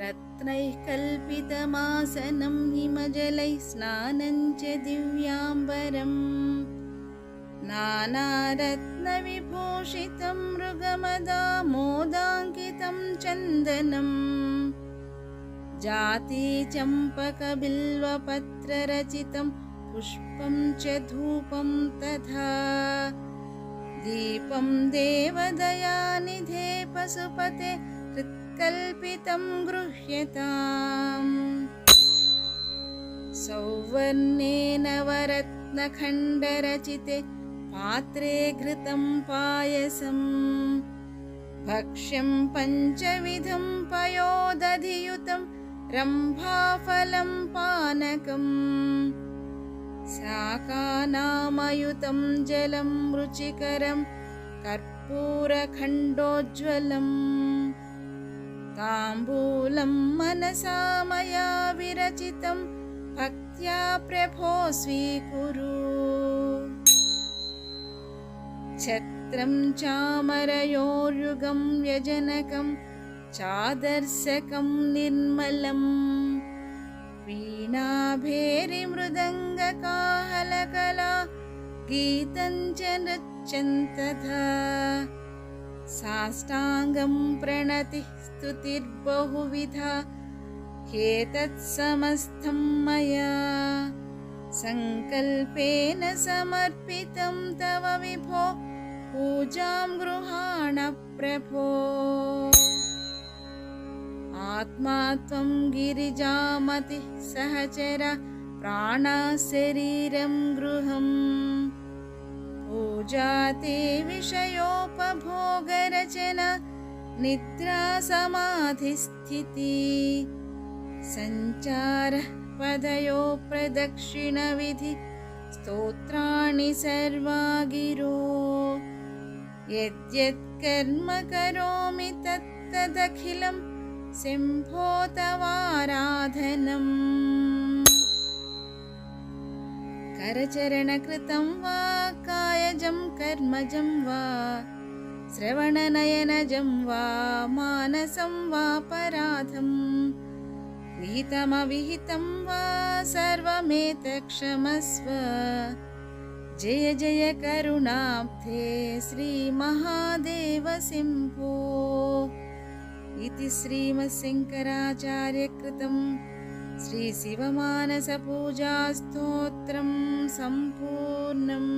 रत्नैः कल्पितमासनं हिमजलैः स्नानं च दिव्याम्बरम्। नानारत्नविभूषितं मृगमदामोदाङ्कितं चन्दनम् जातिचम्पकबिल्वपत्ररचितं पुष्पं च धूपं तथा। दीपं देवदयानिधे पशुपते हृत्कल्पितं गृह्यताम्। सौवर्णेन वरत्नखण्डरचिते पात्रे घृतं पायसम्। भक्ष्यं पञ्चविधं पयोदधियुतं रम्भाफलं पानकम्। शाकानामयुतं जलं रुचिकरं कर्पूरखण्डोज्ज्वलम् ताम्बूलं मनसा मया विरचितं भक्त्या प्रभो स्वीकुरु। छत्रं चामरयोर्युगं व्यजनकं चादर्शकं निर्मलम् वीणाभेरिमृदङ्गकाहलकला गीतं च नृत्यन्तथा साष्टाङ्गं प्रणतिः स्तुतिर्बहुविधा ह्येतत्समस्तं मया। सङ्कल्पेन समर्पितं तव विभो पूजां गृहाण प्रभो। आत्मा त्वं गिरिजामतिः सहचर प्राणाशरीरं गृहम् विषयोपभोगरचना निद्रा समाधिस्थिति सञ्चारः पदयो प्रदक्षिणविधि स्तोत्राणि सर्वा गिरो यद्यत् कर्म करोमि तत्तदखिलं सिंहो तवाराधनम् करचरणकृतं वा कायजं कर्मजं वा श्रवणनयनजं वा मानसं वापराधम् विहितमविहितं वा सर्वमेतत्क्षमस्व। जय जय करुणाब्धे श्रीमहादेव सिंहो इति श्रीमत्शङ्कराचार्यकृतं श्रीशिवमानसपूजास्तोत्रं सम्पूर्णम्